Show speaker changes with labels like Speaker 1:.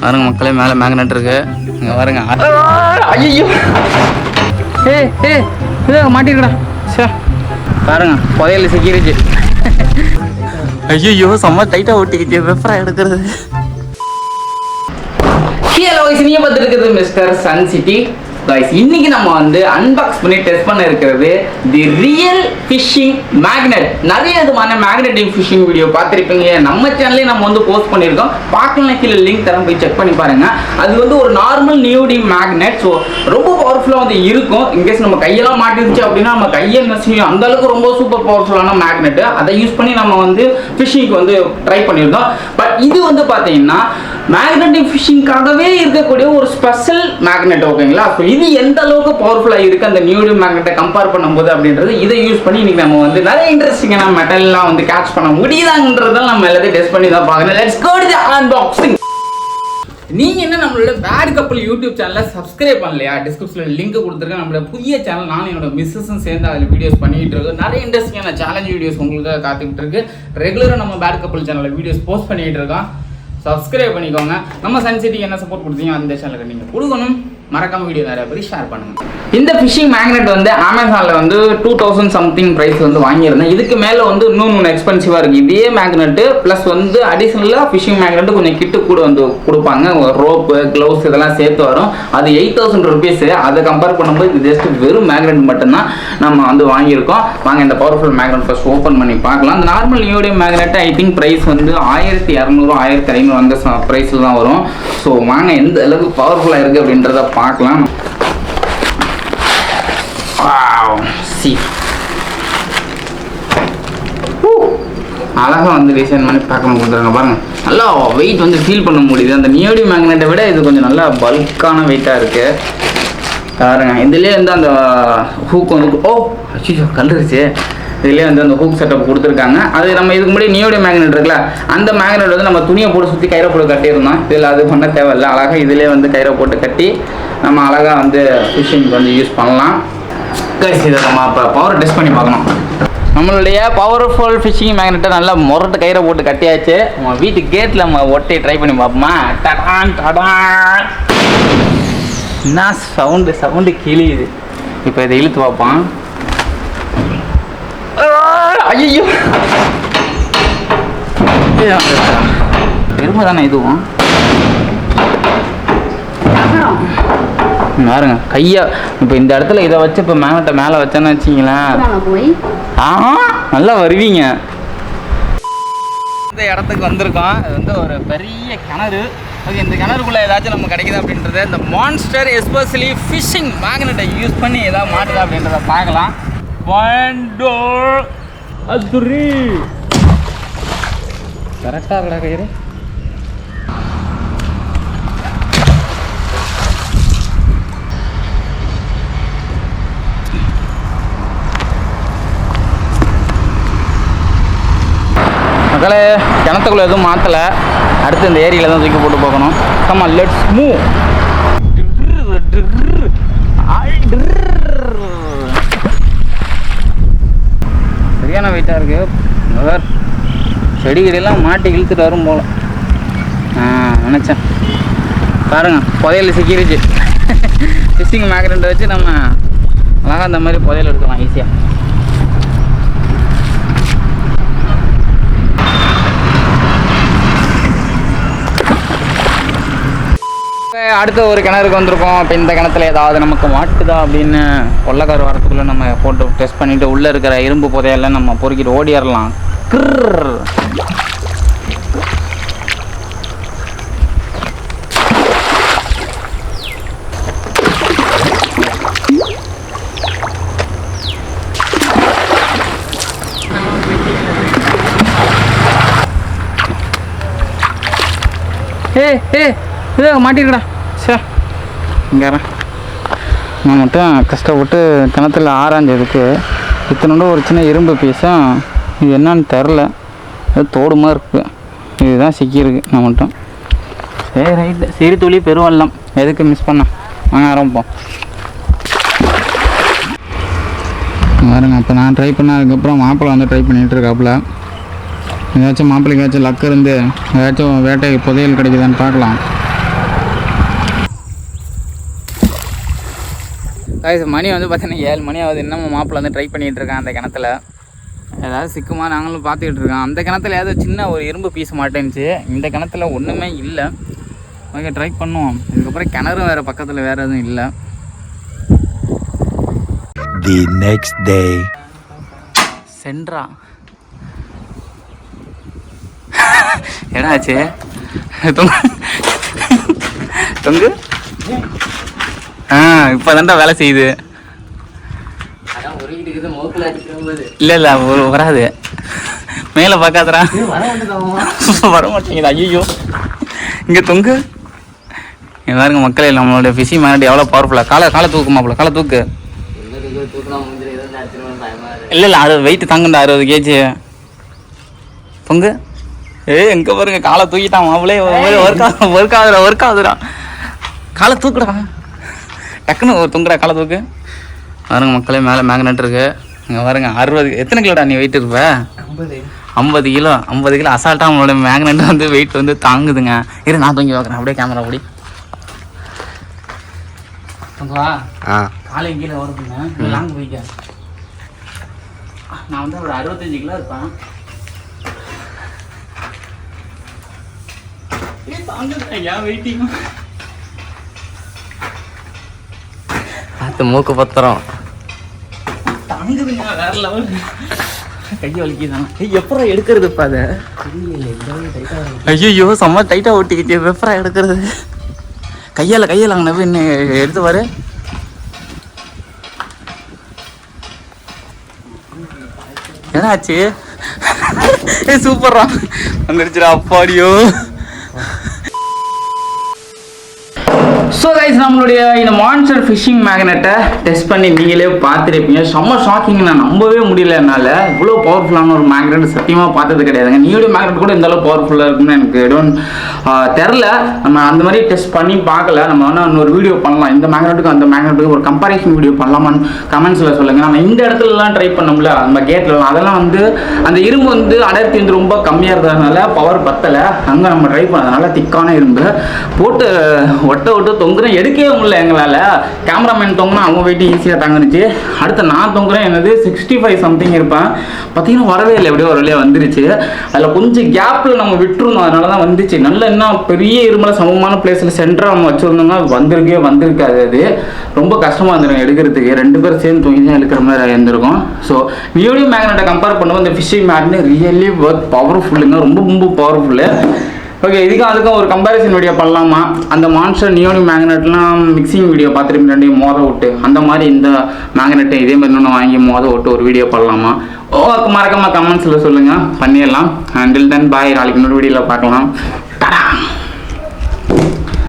Speaker 1: பாருங்க மக்களே மேலே மேக்னெட் இருக்கு. இங்கே பாருங்க. ஐயோ ஏ ஏ இதோ மாட்டிருக்கடா. சே பாருங்க புதையல் சிக்கிருச்சு. ஐயோ செம்ம டைட்டாக ஒட்டிக்கிச்சு வெப்பரா எடுக்கிறது. ஹலோ guys நீங்க பார்த்துட்டு இருக்கிறது மிஸ்டர் சன் சிட்டி. கைஸ் இன்னைக்கு நம்ம வந்து அன்பாக்ஸ் பண்ணி டெஸ்ட் பண்ண இருக்கிறது தி ரியல் ஃபிஷிங் மேக்னெட் நிறைய விதமான மேக்னெட்டிங் ஃபிஷிங் வீடியோ பார்த்துருப்பீங்க. நம்ம சேனலே நம்ம வந்து போஸ்ட் பண்ணியிருக்கோம். பார்க்கலாம் கீழே லிங்க் தரம் போய் செக் பண்ணி பாருங்க. அது வந்து ஒரு நார்மல் நியூடி மேக்னெட் ஸோ ரொம்ப பவர்ஃபுல்லாக வந்து இருக்கும். இன்கேஸ் நம்ம கையெல்லாம் மாட்டிருச்சு அப்படின்னா நம்ம கையை நசியும் அந்த அளவுக்கு ரொம்ப சூப்பர் பவர்ஃபுல்லான மேக்னெட் அதை யூஸ் பண்ணி நம்ம வந்து ஃபிஷிங்க்கு வந்து ட்ரை பண்ணியிருந்தோம். பட் இது வந்து பார்த்தீங்கன்னா மேக்னெட்டிக் ஃபிஷிங்காகவே இருக்கக்கூடிய ஒரு ஸ்பெஷல் மேக்னெட் ஓகேங்களா ஸோ இது எந்த அளவுக்கு பவர்ஃபுல்லாக இருக்குது அந்த நியூடி மேக்னெட்டை கம்பேர் பண்ணும்போது அப்படின்றது இதை யூஸ் பண்ணி இன்றைக்கி நம்ம வந்து நிறைய இன்ட்ரெஸ்டிங்கான மெட்டல்லாம் வந்து கேட்ச் பண்ண முடியுதாங்கிறதெல்லாம் நம்ம எல்லாத்தையும் டெஸ்ட் பண்ணி தான் பார்க்கணும். லெட்ஸ் கோ டு அன்பாக்சிங் நீங்க என்ன நம்மளோட பேட் கப்பல் யூடியூப் சேனலை சப்ஸ்கிரைப் பண்ணலையா? டிஸ்கிரிப்ஷனில் லிங்க் கொடுத்துருக்கேன். நம்மளோட புதிய சேனல் நானும் என்னோட மிஸ்ஸஸும் சேர்ந்து அதில் வீடியோஸ் பண்ணிகிட்டு இருக்கோம். நிறைய இன்ட்ரெஸ்டிங்கான சேலஞ்ச் வீடியோஸ் உங்களுக்காக காத்துக்கிட்டு இருக்கு. ரெகுலராக நம்ம பேட் கப்பல் சேனலில் வீடியோஸ் போஸ்ட் பண்ணிகிட்டு இருக்கோம். சப்ஸ்கிரைப் பண்ணிக்கோங்க. நம்ம சன் சிட்டிக்கு என்ன சப்போர்ட் கொடுத்தீங்க அந்த சேனலுக்கு நீங்கள் கொடுக்கணும். மறக்காம வீடியோ நிறைய பேர் ஷேர் பண்ணுங்க. இந்த ஃபிஷிங் மேக்னெட் வந்து அமேசானில் வந்து டூ தௌசண்ட் சம்திங் ப்ரைஸ் வந்து வாங்கியிருந்தேன். இதுக்கு மேலே வந்து இன்னும் இன்னும் எக்ஸ்பென்சிவாக இருக்குது இதே மேக்னெட்டு ப்ளஸ் வந்து அடிஷ்னலாக ஃபிஷிங் மேக்னெட்டு கொஞ்சம் கிட்டு கூட வந்து கொடுப்பாங்க. ரோப்பு க்ளவுஸ் இதெல்லாம் சேர்த்து வரும். அது எயிட் தௌசண்ட் ருபீஸு அதை கம்பேர் பண்ணும்போது இது ஜஸ்ட் வெறும் மேக்னெட் மட்டும்தான் நம்ம வந்து வாங்கியிருக்கோம். வாங்க இந்த பவர்ஃபுல் மேக்னெட் ஃபஸ்ட் ஓப்பன் பண்ணி பார்க்கலாம். அந்த நார்மல் யூடியம் மேக்னெட் ஐ திங்க் ப்ரைஸ் வந்து ஆயிரத்தி இரநூறு ஆயிரத்தி ஐநூறு அந்த ப்ரைஸில் தான் வரும். ஸோ வாங்க எந்த அளவுக்கு பவர்ஃபுல்லாக இருக்குது அப்படின்றத பார்க்கலாம். சி அழகாக வந்து டிசைன் பண்ணி பேக்கிங் கொடுத்துருங்க பாருங்கள் நல்லா வெயிட் வந்து ஃபீல் பண்ண முடியுது. அந்த நியோடி மேக்னெட்டை விட இது கொஞ்சம் நல்லா பல்கான வெயிட்டாக இருக்குது பாருங்க இதுலேயே வந்து அந்த ஹூக் வந்து ஓ அச்சு கல்லுருச்சு இதுலேயே வந்து அந்த ஹூக் செட்டப் கொடுத்துருக்காங்க. அது நம்ம இதுக்கு முன்னாடி நியோடி மேக்னெட் இருக்குல்ல அந்த மேக்னெட் வந்து நம்ம துணியை போட்டு சுற்றி கயிறை போட்டு கட்டியிருந்தோம். இதில் அது பண்ண தேவையில்ல. அழகாக இதுலேயே வந்து கயிறை போட்டு கட்டி நம்ம அழகாக வந்து ஃபிஷிங் வந்து யூஸ் பண்ணலாம். கைஸ் இதை நம்ம இப்போ பவர் டெஸ்ட் பண்ணி பார்க்கணும். நம்மளுடைய பவர்ஃபுல் ஃபிஷிங் மேக்னெட்டை நல்லா முரட்டு கயிறை போட்டு கட்டியாச்சு. நம்ம வீட்டு கேட்டில் நம்ம ஒட்டி ட்ரை பண்ணி பார்ப்போமா? டடான் டடான். என்ன சவுண்டு சவுண்டு கிளியுது இப்போ இதை இழுத்து பார்ப்போம். ஐயோ பெருமை தானே இதுவும்? பாருங்க கையா இப்போ இந்த இடத்துல இதை வச்சு இப்போ மேக்னெட்டை மேலே வச்சேன்னு வச்சிங்களேன்
Speaker 2: போய்.
Speaker 1: ஆ நல்லா வருவீங்க. இந்த இடத்துக்கு வந்திருக்கோம். இது வந்து ஒரு பெரிய கிணறு. ஓகே இந்த கிணறுக்குள்ள ஏதாச்சும் நம்ம கிடைக்குது அப்படின்றத இந்த மான்ஸ்டர் எஸ்பெஷலி ஃபிஷிங் மேக்னெட்டை யூஸ் பண்ணி ஏதாவது மாட்டுதா அப்படின்றத பார்க்கலாம். பாண்டோ அதுரி கரெக்டாக இருக்கடா கயிறு. மக்களே கிணத்துக்குள்ள எதுவும் மாற்றலை அடுத்து இந்த ஏரியில் தான் தூக்கி போட்டு போகணும். கம்மா லெட்ஸ் மூவ் சரியான வெயிட்டாக இருக்கு. அவர் செடி கிடியெல்லாம் மாட்டி இழுத்துட்டு வரும் போல. நினச்சேன். பாருங்க புதையல் சிக்கிருச்சு. ஃபிஷிங் மேக்னெட்டை வச்சு நம்ம அழகாக அந்த மாதிரி புதையல் எடுக்கலாம் ஈஸியாக அடுத்த ஒரு கிணறுக்கு வந்திருக்கோம். இப்போ இந்த கிணத்துல ஏதாவது நமக்கு மாட்டுதா அப்படின்னு கொள்ளக்கார வரத்துக்குள்ளே நம்ம போட்டு டெஸ்ட் பண்ணிவிட்டு உள்ளே இருக்கிற இரும்பு புதையெல்லாம் நம்ம பொறுக்கிட்டு ஓடிடலாம் கிர் ஏ ஏ இதோ மாட்டிருக்கடா. இங்கே நான் மட்டும் கஷ்டப்பட்டு கிணத்துல ஆராய்ஞ்சதுக்கு இத்தனோட ஒரு சின்ன இரும்பு பீஸும் இது என்னன்னு தெரில. அது தோடுமா இருக்குது இதுதான் சிக்கியிருக்கு நான் மட்டும். சரி ரைட்டு. சிறு துளி பெருவெல்லாம். எதுக்கு மிஸ் பண்ண? வாங்க ஆரம்பிப்போம். பாருங்க அப்போ நான் ட்ரை பண்ணதுக்கப்புறம் மாப்பிள்ளை வந்து ட்ரை பண்ணிகிட்டு இருக்காப்புல. ஏதாச்சும் மாப்பிள்ளைக்கு ஏதாச்சும் லக் இருந்து ஏதாச்சும் வேட்டை புதையல் கிடைக்குதான்னு பார்க்கலாம். மணி வந்து பார்த்தீங்கன்னா ஏழு மணி ஆகுது. இன்னமும் மாப்பிள்ள வந்து ட்ரை பண்ணிகிட்டு இருக்கான் அந்த கிணத்துல. ஏதாவது சிக்குமா நாங்களும் பார்த்துக்கிட்டு இருக்கோம். அந்த கிணத்துல ஏதோ சின்ன ஒரு இரும்பு பீஸ் மாட்டேன்ச்சு இந்த கிணத்துல ஒன்றுமே இல்லை. ஓகே ட்ரை பண்ணுவோம். இதுக்கப்புறம் கிணறு வேறு பக்கத்தில் வேறு எதுவும் இல்லை.
Speaker 2: The next day.
Speaker 1: சென்ட்ரா என்னாச்சு? தொங்கு. தொங்கு? ஆ இப்போ வேலை செய்யுது. இல்லை இல்லை வராது. மேலே பார்க்காதடா. வர மாட்டேங்குது ஐயோ இங்கே தொங்கு. பாருங்க மக்களே நம்மளோட ஃபிஷிங் மேனட் எவ்வளோ பவர்ஃபுல்லாக காலை காலை தூக்கு மாப்பிள காலை தூக்கு. இல்லை இல்லை அது வெயிட் தாங்கண்டா அறுபது கேஜி பொங்கு ஏய் எங்க பாருங்க காலை தூக்கிட்டான் மாப்பிளே ஒர்க் ஆகுது ஒர்க் ஆகுதுடா காலை தூக்குடா. டக்குன்னு ஒரு தூங்குடா காலை தூக்கு பாருங்க மக்களே மேலே மேக்னெட் இருக்கு. இங்கே பாருங்க அறுபது எத்தனை கிலோடா நீ வெயிட் இருப்ப? ஐம்பது. கிலோ ஐம்பது கிலோ அசால்ட்டாக அவங்களோட மேக்னெட் வந்து வெயிட் வந்து தாங்குதுங்க. இரு நான் தூங்கி பார்க்குறேன் அப்படியே கேமரா
Speaker 2: Ah.
Speaker 1: கீழே வருதுங்க. லாங் போய்க்க. நான் வந்து ஒரு அறுபத்தஞ்சு கிலோ இருப்பேன். ஏன் வெயிட்டிங்
Speaker 2: பார்த்து மூக்கு பத்திரம்.
Speaker 1: எப்பரா எடுக்கிறது இப்போ அதை? ஐயோ செம்ம டைட்டாக ஒட்டிக்கிச்சு எப்பரா எடுக்கிறது? கையால் கையால் அங்கே நவீன் எடுத்து பாரு. என்னாச்சு? ஏ சூப்பர்ரா வந்துருச்சுடா அப்பாடியோ. ஸோ கைஸ் நம்மளுடைய இந்த மான்ஸ்டர் ஃபிஷிங் மேக்னெட்டை டெஸ்ட் பண்ணி நீங்களே பார்த்துருப்பீங்க. செம்ம ஷாக்கிங் நான் நம்பவே முடியல என்னால். இவ்வளோ பவர்ஃபுல்லான ஒரு மேக்னெட் சத்தியமாக பார்த்தது கிடையாதுங்க. நீங்களுடைய மேக்னெட் கூட இந்த அளவு பவர்ஃபுல்லாக இருக்குன்னு எனக்கு எதுவும் தெரில. நம்ம அந்த மாதிரி டெஸ்ட் பண்ணி பார்க்கல. நம்ம வேணால் இன்னொரு வீடியோ பண்ணலாம். இந்த மேக்னெட்டுக்கும் அந்த மேக்னெட்டுக்கும் ஒரு கம்பாரிசன் வீடியோ பண்ணலாமான்னு கமெண்ட்ஸில் சொல்லுங்கள் நம்ம இந்த இடத்துலலாம் ட்ரை பண்ணோம்ல. நம்ம கேட்லலாம் அதெல்லாம் வந்து அந்த இரும்பு வந்து அடர்த்தி வந்து ரொம்ப கம்மியாக இருந்ததுனால பவர் பத்தலை. அங்கே நம்ம ட்ரை பண்ணதுனால திக்கான இரும்பு. போட்டு ஒட்ட விட்டு தொங்குறேன். எடுக்கவே முடியல எங்களால். கேமராமேன் தொங்குனா அவங்க வெயிட்டு ஈஸியாக தாங்குனுச்சு அடுத்து நான் தொங்குறேன். என்னது? சிக்ஸ்டி ஃபைவ் சம்திங் இருப்பேன். பார்த்தீங்கன்னா வரவே இல்லை. எப்படியோ ஒரு வழியாக வந்துருச்சு. அதில் கொஞ்சம் கேப்பில் நம்ம விட்டுருந்தோம். அதனால தான் வந்துச்சு. நல்ல இன்னும் பெரிய இருமலை சமமான பிளேஸில் சென்டராக நம்ம வச்சுருந்தோம்னா வந்திருக்கே வந்திருக்காது அது. ரொம்ப கஷ்டமாக இருந்திருக்கும் எடுக்கிறதுக்கு. ரெண்டு பேரும் சேர்ந்து தூங்கி தான் எடுக்கிற மாதிரி இருந்திருக்கும். ஸோ நியூடியம் மேக்னெட்டை கம்பேர் பண்ணும்போது இந்த ஃபிஷிங் மேக்னெட் ரியலி ஒர்க் பவர்ஃபுல்லுங்க ரொம்ப ரொம்ப பவர்ஃபுல்லு ஓகே இதுக்கும் அதுக்கும் ஒரு கம்பேரிசன் வீடியோ பண்ணலாமா? அந்த மான்ஸ்டர் நியோனி மேக்னெட்லாம் மிக்சிங் வீடியோ பார்த்துருப்பீங்க ரெண்டையும் மோத விட்டு. அந்த மாதிரி இந்த மேக்னெட்டை இதே மாதிரி இன்னொன்று வாங்கி மோத விட்டு ஒரு வீடியோ பண்ணலாமா? ஓ மறக்காம கமெண்ட்ஸில் சொல்லுங்கள் பண்ணிடலாம். அண்டில் தென் பாய் நாளைக்கு இன்னொரு வீடியோவில் பார்க்கலாம்.